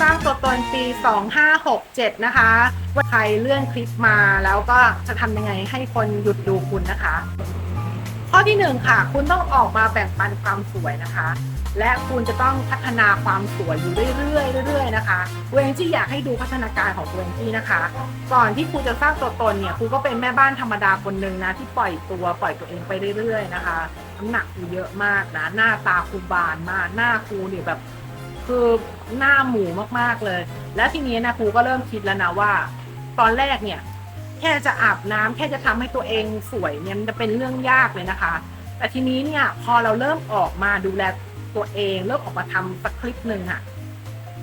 สร้างตัวตนปี 2567 นะคะว่าใครเลื่อนคลิปมาแล้วก็จะทำยังไงให้คนหยุดดูคุณนะคะ ข้อที่หนึ่งค่ะ คุณต้องออกมาแบ่งปันความสวยนะคะ และคุณจะต้องพัฒนาความสวยอยู่เรื่อยๆเรื่อยๆนะคะตัวเองที่อยากให้ดูพัฒนาการของตัวเองที่นะคะ ก่อนที่ครูจะสร้างตัวตนเนี่ยครูก็เป็นแม่บ้านธรรมดาคนหนึ่งนะที่ปล่อยตัวปล่อยตัวเองไปเรื่อยๆนะคะน้ำหนักครูเยอะมากนะหน้าตาครูบานมากหน้าครูเนี่ยแบบ คือหน้าหมูมากๆเลย แล้วทีนี้นะครูก็เริ่มคิดแล้วนะว่า ตอนแรกเนี่ย แค่จะอาบน้ำแค่จะทำให้ตัวเองสวยเนี่ยมันจะเป็นเรื่องยากเลยนะคะ แต่ทีนี้เนี่ยพอเราเริ่มออกมาดูแลตัวเองเริ่มออกมาทำสักคลิปหนึ่งอะ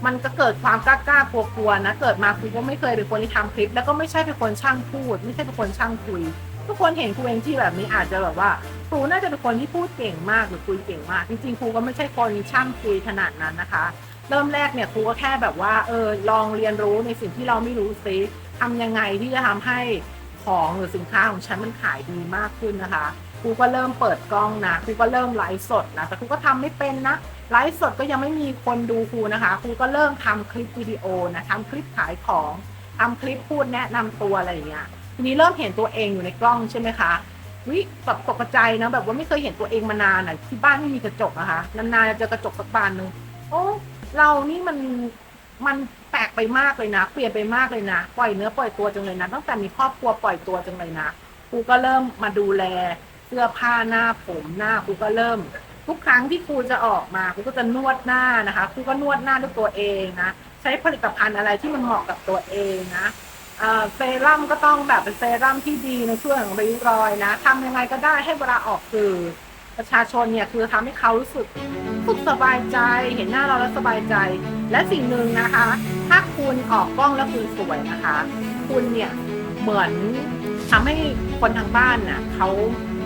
มันก็เกิดความกล้าๆกลัวๆนะ เกิดมาครูก็ไม่เคยเป็นคนที่ทำคลิป แล้วก็ไม่ใช่เป็นคนช่างพูด ไม่ใช่เป็นคนช่างคุย ทุกคนเห็นครูเองที่แบบนี้อาจจะแบบว่าครูน่าจะเป็นคนที่พูดเก่งมากหรือคุยเก่งมาก จริงๆครูก็ไม่ใช่คนช่างคุยขนาดนั้นนะคะ เริ่มแรกเนี่ยครูก็แค่แบบว่าเออลองเรียนรู้ในสิ่งที่เราไม่รู้ซิทำยังไงที่จะทำให้ของหรือสินค้าของฉันมันขายดีมากขึ้นนะคะครูก็เริ่มเปิดกล้องนะครูก็เริ่มไลฟ์สดนะแต่ครูก็ทำไม่เป็นนะไลฟ์สดก็ยังไม่มีคนดูครูนะคะครูก็เริ่มทำคลิปวิดีโอนะทำคลิปขายของทำคลิปพูดแนะนำตัวอะไรอย่างเงี้ย ทีนี้เริ่มเห็นตัวเองอยู่ในกล้องใช่ไหมคะวิแบบตกใจนะแบบว่าไม่เคยเห็นตัวเองมานานอะที่บ้านไม่มีกระจกนะคะนานๆจะเจอกระจกสักบานหนึ่งโอ้เรานี่มันมันแปลกไปมากเลยนะ เปลี่ยนไปมากเลยนะ ปล่อยเนื้อปล่อยตัวจังเลยนะตั้งแต่มีครอบครัวปล่อยตัวจังเลยนะครูก็เริ่มมาดูแลเสื้อผ้าหน้าผมหน้าครูก็เริ่ม ทุกครั้งที่ครูจะออกมาครูก็จะนวดหน้านะคะครูก็นวดหน้าด้วยตัวเองนะใช้ผลิตภัณฑ์อะไรที่มันเหมาะกับตัวเองนะ เซรั่มก็ต้องแบบเป็นเซรั่มที่ดีในช่วงของริ้วรอยนะทำยังไงก็ได้ให้เวลาออกสื่อประชาชนเนี่ยคือทำให้เขารู้สึกสึกสบายใจ เห็นหน้าเราแล้วสบายใจ และสิ่งหนึ่งนะคะ ถ้าคุณออกกล้องแล้วคุณสวยนะคะ คุณเนี่ยเหมือนทำให้คนทางบ้านน่ะเขา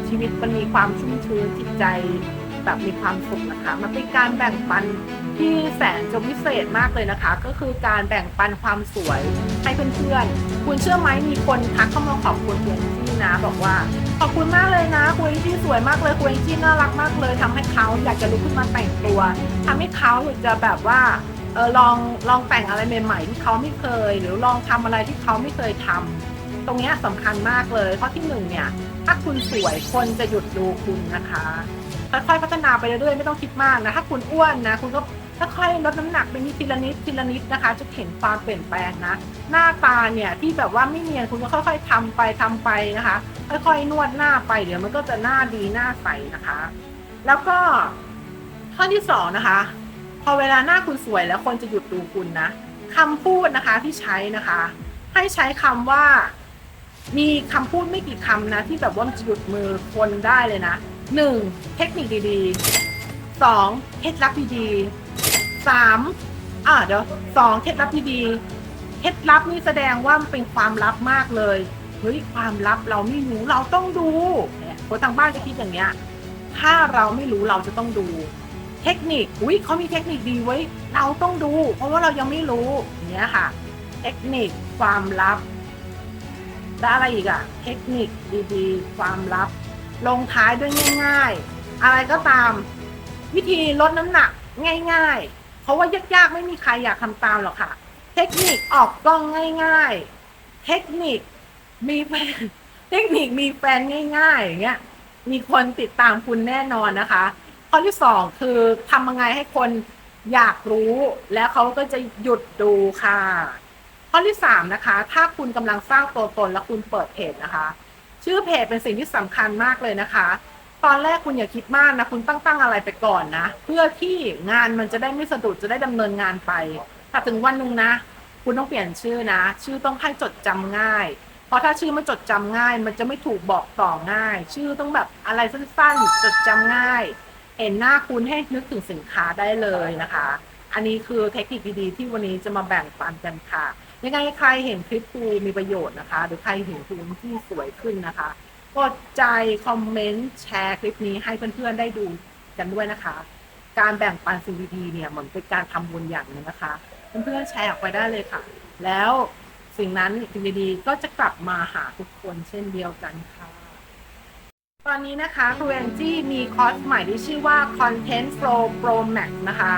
ชีวิตมันมีความชุ่มชื้นจิตใจ แบบมีความสุขนะคะมันเป็นการแบ่งปันที่แสนจะวิเศษมากเลยนะคะ ก็คือการแบ่งปันความสวยให้เพื่อนๆ คุณเชื่อไหมมีคนทักเข้ามาขอบคุณคุณที่นะ บอกว่าขอบคุณมากเลยนะคุณที่สวยมากเลยคุณที่น่ารักมากเลยทำให้เขาอยากจะลุกขึ้นมาแต่งตัวทำให้เขาอยากจะแบบว่าเออลองลองแต่งอะไรใหม่ๆที่เขาไม่เคย หรือลองทำอะไรที่เขาไม่เคยทำตรงนี้ยสำคัญมากเลยเพราะที่หนึ่งเนี่ย ถ้าคุณสวยคนจะหยุดดูคุณนะคะ ค่อยๆพัฒนาไปเรื่อยๆไม่ต้องคิดมากนะถ้าคุณอ้วนนะ คุณก็ค่อยๆลดน้ำหนักไปนิดทีละนิดทีละนิดนะคะ จะเห็นความเปลี่ยนแปลงนะ หน้าตาเนี่ยที่แบบว่าไม่เนียนคุณก็ค่อย ๆทำไปทำไปนะคะ ค่อยๆนวดหน้าไปเดี๋ยวมันก็จะหน้าดีหน้าใสนะคะ แล้วก็ข้อที่สองนะคะ พอเวลาหน้าคุณสวยแล้วคนจะหยุดดูคุณนะคำพูดนะคะที่ใช้นะคะ ให้ใช้คำว่ามีคำพูดไม่กี่คำนะ ที่แบบว่าจะหยุดมือคนได้เลยนะ หนึ่งเทคนิคดีๆสองเคล็ดลับดีๆสามอ่าเดี๋ยวสองเคล็ดลับดีๆ เคล็ดลับนี่แสดงว่ามันเป็นความลับมากเลย เฮ้ย ความลับเราไม่รู้เราต้องดูคนทางบ้านจะคิดอย่างเงี้ย ถ้าเราไม่รู้เราจะต้องดู เทคนิค อุ้ยเขามีเทคนิคดีไว้ เราต้องดู เพราะว่าเรายังไม่รู้อย่างเงี้ยค่ะ เทคนิคความลับและอะไรอีกอะเทคนิคดีๆ ความลับ ลงท้ายด้วยง่าย ๆ อะไรก็ตาม วิธีลดน้ำหนักง่าย ๆ เพราะว่ายากๆไม่มีใครอยากทำตามหรอกค่ะ เทคนิคออกกล้องง่าย ๆ เทคนิคมีแฟนเทคนิคมีแฟนง่ายๆอย่างเงี้ยมีคนติดตามคุณแน่นอนนะคะ ข้อที่สองคือทำยังไงให้คนอยากรู้แล้วเขาก็จะหยุดดูค่ะ ข้อที่สามนะคะ ถ้าคุณกำลังสร้างตัวตนแล้วคุณเปิดเพจนะคะ ชื่อเพจเป็นสิ่งที่สำคัญมากเลยนะคะ ตอนแรกคุณอย่าคิดมากนะ คุณตั้งตั้งอะไรไปก่อนนะ เพื่อที่งานมันจะได้ไม่สะดุดจะได้ดำเนินงานไปแต่ถึงวันนึงนะ คุณต้องเปลี่ยนชื่อนะ ชื่อต้องให้จดจำง่าย เพราะถ้าชื่อมันจดจำง่าย มันจะไม่ถูกบอกต่อง่าย ชื่อต้องแบบอะไรสั้นๆ จดจำง่าย เห็นหน้าคุณให้นึกถึงสินค้าได้เลยนะคะ อันนี้คือเทคนิคดีๆที่วันนี้จะมาแบ่งปันกันค่ะ ยังไงใครเห็นคลิปครูมีประโยชน์นะคะ หรือใครเห็นครูที่สวยขึ้นนะคะกดใจคอมเมนต์แชร์คลิปนี้ให้เพื่อนๆได้ดูกันด้วยนะคะ การแบ่งปันสิ่งดีๆเนี่ยเหมือนเป็นการทำบุญอย่างหนึงนะคะ เพื่อนๆแชร์ออกไปได้เลยค่ะ แล้วสิ่งนั้นสิ่งดีๆก็จะกลับมาหาทุกคนเช่นเดียวกันค่ะตอนนี้นะคะครูแอนจี้มีคอร์สใหม่ที่ชื่อว่า Content Flow Pro Max นะคะ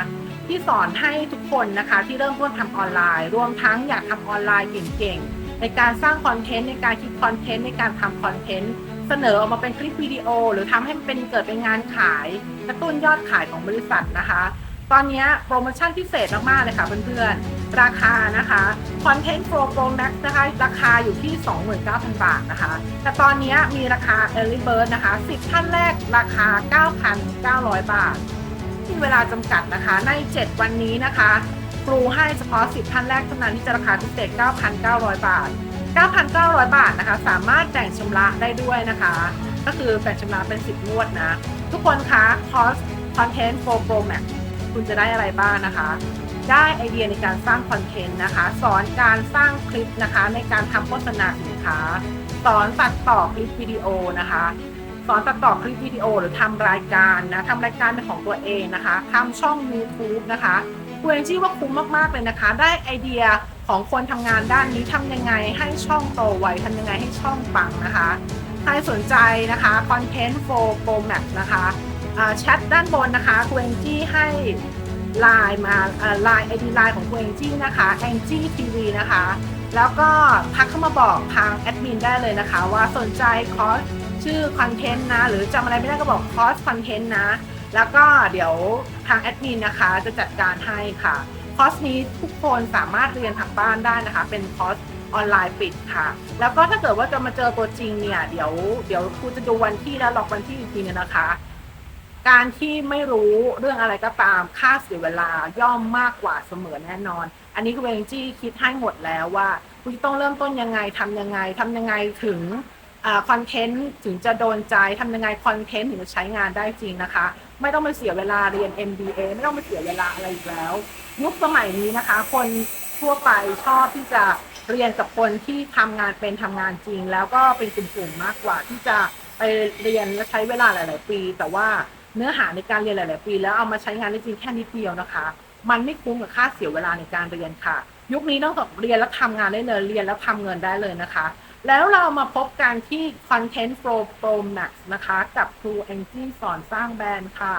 ที่สอนให้ทุกคนนะคะที่เริ่มต้นทำออนไลน์ รวมทั้งอยากทำออนไลน์เก่งๆ ในการสร้างคอนเทนต์ในการคิดคอนเทนต์ในการทำคอนเทนต์เสนอออกมาเป็นคลิปวิดีโอ หรือทำให้มันเป็นเกิดเป็นงานขายกระตุ้นยอดขายของบริษัทนะคะ ตอนนี้โปรโมชั่นพิเศษมากๆเลยค่ะเพื่อนๆ ราคานะคะ Content Pro Pro Max นะคะราคาอยู่ที่ 29,000 บาทนะคะ แต่ตอนนี้มีราคา Early Bird นะคะ 10 ท่านแรกราคา 9,900 บาท มีเวลาจำกัดนะคะ ใน 7 วันนี้นะคะครูให้เฉพาะ10ท่านแรกเท่านั้นที่จะราคาพิเศษ9,900 บาท 9,900 บาทนะคะ สามารถแบ่งชำระได้ด้วยนะคะ ก็คือแบ่งชำระเป็น 10 งวดนะ ทุกคนคะคอร์ส Content Pro Pro Max คุณจะได้อะไรบ้างนะคะ ได้ไอเดียในการสร้างคอนเทนต์นะคะ สอนการสร้างคลิปนะคะ ในการทำโฆษณาสินค้า สอนตัดต่อคลิปวิดีโอนะคะ สอนตัดต่อคลิปวิดีโอหรือทำรายการนะทำรายการเป็นของตัวเองนะคะทำช่อง YouTube นะคะคุณเองชื่อว่าคุ้มมากๆเลยนะคะ ได้ไอเดียของคนทำงานด้านนี้ทำยังไงให้ช่องโตไวทำยังไงให้ช่องปังนะคะ ใครสนใจนะคะ Content for Pro Max นะคะแชทด้านบนนะคะคุณเองจี้ให้ไลน์มาไลน์ไอดีไลน์ของคุณเองจี้นะคะ a n g i e TV นะคะ แล้วก็ทักเข้ามาบอกทางแอดมินได้เลยนะคะ ว่าสนใจคอร์ส ชื่อคอนเทนต์นะ หรือจำอะไรไม่ได้ก็บอกคอร์สคอนเทนต์นะ แล้วก็เดี๋ยวทางแอดมินนะคะจะจัดการให้ค่ะ คอร์สนี้ทุกคนสามารถเรียนทางบ้านได้นะคะ เป็นคอร์สออนไลน์ปิดค่ะ แล้วก็ถ้าเกิดว่าจะมาเจอตัวจริงเนี่ยเดี๋ยวเดี๋ยวครูจะดูวันที่แล้วล็อกวันที่อีกทีนึงนะคะ การที่ไม่รู้เรื่องอะไรก็ตามค่าเสียเวลาย่อมมากกว่าเสมอแน่นอน อันนี้คือเวงจี้คิดให้หมดแล้วว่าคุณต้องเริ่มต้นยังไงทำยังไงทำยังไงถึง คอนเทนต์ถึงจะโดนใจทำยังไงคอนเทนต์ถึงจะใช้งานได้จริงนะคะ ไม่ต้องไปเสียเวลาเรียน MBA ไม่ต้องไปเสียเวลาอะไรอีกแล้ว ยุคสมัยนี้นะคะ คนทั่วไปชอบที่จะเรียนกับคนที่ทำงานเป็นทำงานจริง แล้วก็เป็นกลุ่มๆมากกว่าที่จะไปเรียนและใช้เวลาหลาย ๆ ปี แต่ว่าเนื้อหาในการเรียนหลาย ๆ ปี แล้วเอามาใช้งานได้จริงแค่นิดเดียวนะคะ มันไม่คุ้มกับค่าเสียเวลาในการเรียนค่ะ ยุคนี้ต้องเรียนแล้วทำงานได้เลยเรียนแล้วทำเงินได้เลยนะคะ แล้วเรามาพบกันที่ Content Pro Pro Max นะคะ กับครูแองจี้สอนสร้างแบรนด์ค่ะ